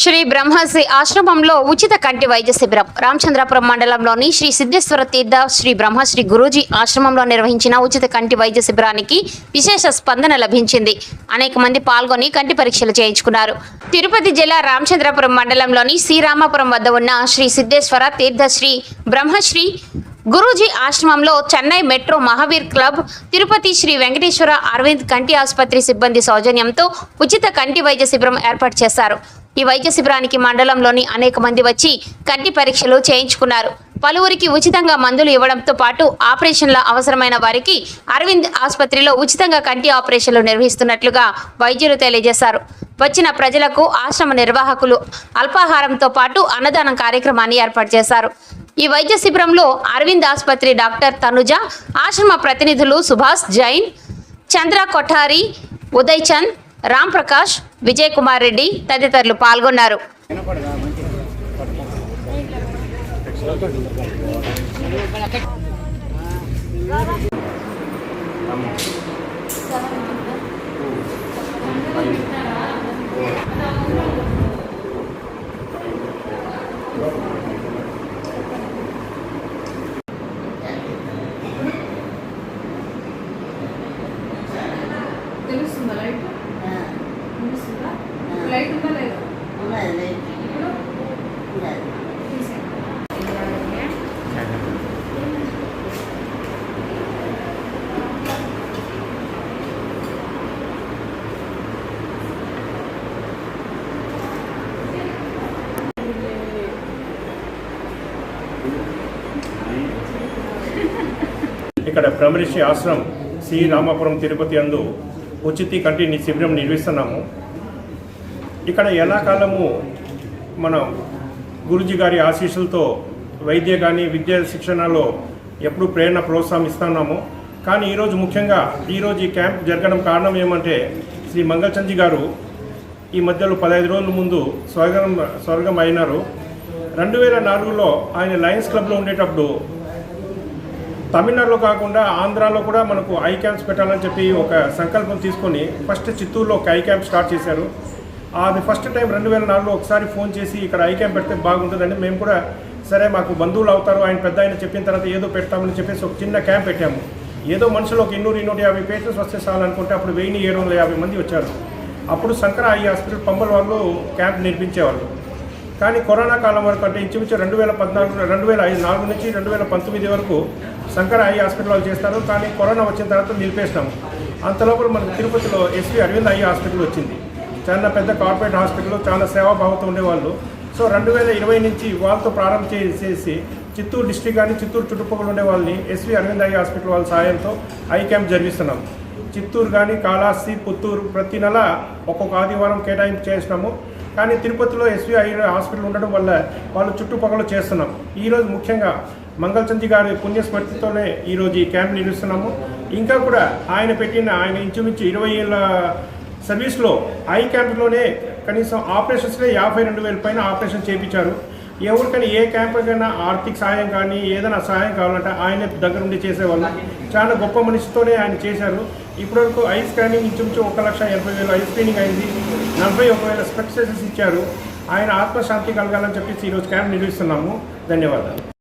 శ్రీ బ్రహ్మశ్రీ ఆశ్రమంలో ఉచిత కంటి వైద్య శిబిరం. రామచంద్రాపురం మండలంలోని శ్రీ సిద్ధేశ్వర తీర్థ శ్రీ బ్రహ్మశ్రీ గురూజీ ఆశ్రమంలో నిర్వహించిన ఉచిత కంటి వైద్య శిబిరానికి విశేష స్పందన లభించింది. అనేక మంది పాల్గొని కంటి పరీక్షలు చేయించుకున్నారు. తిరుపతి జిల్లా రామచంద్రాపురం మండలంలోని శ్రీరామాపురం వద్ద ఉన్న శ్రీ సిద్ధేశ్వర తీర్థ శ్రీ బ్రహ్మశ్రీ గురూజీ ఆశ్రమంలో చెన్నై మెట్రో మహావీర్ క్లబ్ తిరుపతి శ్రీ వెంకటేశ్వర అరవింద్ కంటి ఆసుపత్రి సిబ్బంది సౌజన్యంతో ఉచిత కంటి వైద్య శిబిరం ఏర్పాటు చేశారు. ఈ వైద్య శిబిరానికి మండలంలోని అనేక మంది వచ్చి కంటి పరీక్షలు చేయించుకున్నారు. పలువురికి ఉచితంగా మందులు ఇవ్వడంతో పాటు ఆపరేషన్ల అవసరమైన వారికి అరవింద్ ఆసుపత్రిలో ఉచితంగా కంటి ఆపరేషన్లు నిర్వహిస్తున్నట్లుగా వైద్యులు తెలియజేశారు. వచ్చిన ప్రజలకు ఆశ్రమ నిర్వాహకులు అల్పాహారంతో పాటు అన్నదానం కార్యక్రమాన్ని ఏర్పాటు చేశారు. ఈ వైద్య శిబిరంలో అరవింద్ ఆసుపత్రి డాక్టర్ తనుజ ఆశ్రమ ప్రతినిధులు సుభాష్ జైన్ చంద్ర కొఠారి ఉదయ్ చంద్ రామ్ ప్రకాష్ విజయ్ కుమార్ రెడ్డి తదితరులు పాల్గొన్నారు. తెలుస్తుందా ఇక్కడ బ్రహ్మరిషి ఆశ్రమం శ్రీ రామాపురం తిరుపతి అందు ఉచితి కంటిని శిబిరం నిర్వహిస్తున్నాము. ఇక్కడ ఎలాకాలము మనం గురుజీ గారి ఆశీస్సులతో వైద్య కానీ విద్యా శిక్షణలో ఎప్పుడు ప్రేరణ ప్రోత్సాహం ఇస్తున్నాము. కానీ ఈరోజు ముఖ్యంగా ఈరోజు ఈ క్యాంప్ జరగడం కారణం ఏమంటే శ్రీ మంగళచంద్జీ గారు ఈ మధ్యలో పదహైదు రోజుల ముందు స్వర్గం స్వర్గం అయినారు. రెండు వేల నాలుగులో ఆయన లయన్స్ క్లబ్లో ఉండేటప్పుడు తమిళనాడులో కాకుండా ఆంధ్రాలో కూడా మనకు ఐ క్యాంప్స్ పెట్టాలని చెప్పి ఒక సంకల్పం తీసుకొని ఫస్ట్ చిత్తూరులో ఒక ఐ క్యాంప్ స్టార్ట్ చేశారు. అది ఫస్ట్ టైం రెండు వేల నాలుగులో ఒకసారి ఫోన్ చేసి ఇక్కడ ఐ క్యాంప్ పెడితే బాగుంటుందని మేము కూడా సరే మాకు బంధువులు అవుతారు ఆయన పెద్ద ఆయన చెప్పిన తర్వాత ఏదో పెడతామని చెప్పేసి ఒక చిన్న క్యాంప్ పెట్టాము. ఏదో మనుషులు ఒక ఇన్నూరు ఇన్నూరు యాభై పేషెంట్స్ వస్తే చాలనుకుంటే అప్పుడు వెయ్యి ఏడు వందల యాభై మంది వచ్చారు. అప్పుడు శంకర ఐ హాస్పిటల్ పంబల్ వాళ్ళు క్యాంప్ నిర్మించేవాళ్ళు. కానీ కరోనా కాలం వరకు అంటే ఇంచుమించు రెండు వేల పద్నాలుగు రెండు వేల ఐదు నాలుగు నుంచి రెండు వేల పంతొమ్మిది వరకు శంకర ఐ హాస్పిటల్ వాళ్ళు చేస్తారు. కానీ కరోనా వచ్చిన తర్వాత నిలిపేసినాము. అంతలోపల మనకు తిరుపతిలో ఎస్వి అరవింద్ ఐ హాస్పిటల్ వచ్చింది. చాలా పెద్ద కార్పొరేట్ హాస్పిటల్ చాలా సేవాభావంతో ఉండేవాళ్ళు. సో రెండు వేల ఇరవై నుంచి వాళ్ళతో ప్రారంభం చేసేసి చిత్తూరు డిస్టిక్ కానీ చిత్తూరు చుట్టుపక్కల ఉండే వాళ్ళని ఎస్వి అరవింద్ ఐ హాస్పిటల్ వాళ్ళ సాయంతో ఐ క్యాంప్ జరిపిస్తున్నాం. చిత్తూరు కానీ కాళహస్తి పుత్తూరు ప్రతి నెల ఒక్కొక్క ఆదివారం కేటాయింపు చేసినాము. కానీ తిరుపతిలో ఎస్వి హాస్పిటల్ ఉండడం వల్ల వాళ్ళు చుట్టుపక్కల చేస్తున్నాం. ఈరోజు ముఖ్యంగా మంగళచంద్రి గారి పుణ్యస్మృతితోనే ఈరోజు ఈ క్యాంప్ నిర్వహిస్తున్నాము. ఇంకా కూడా ఆయన పెట్టిన ఆయన ఇంచుమించు ఇరవై ఏళ్ళ సర్వీస్లో ఐ క్యాంప్లోనే కనీసం ఆపరేషన్స్లో యాభై రెండు వేల పైన ఆపరేషన్ చేయించారు. ఎవరికైనా ఏ క్యాంపుకైనా ఆర్థిక సాయం కానీ ఏదైనా సహాయం కావాలంటే ఆయన దగ్గర ఉండి చేసేవాళ్ళు. చాలా గొప్ప మనిషితోనే ఆయన చేశారు. ఇప్పటివరకు ఐ స్కానింగ్ ఇంచుమించు ఒక లక్ష ఎనభై వేలు ఐ స్క్రీనింగ్ అయింది. నలభై ఒక వేల స్పెక్సెసెస్ ఇచ్చారు. ఆయన ఆత్మశాంతి కలగాలని చెప్పేసి ఈరోజు క్యాంప్ నిర్వహిస్తున్నాము. ధన్యవాదాలు.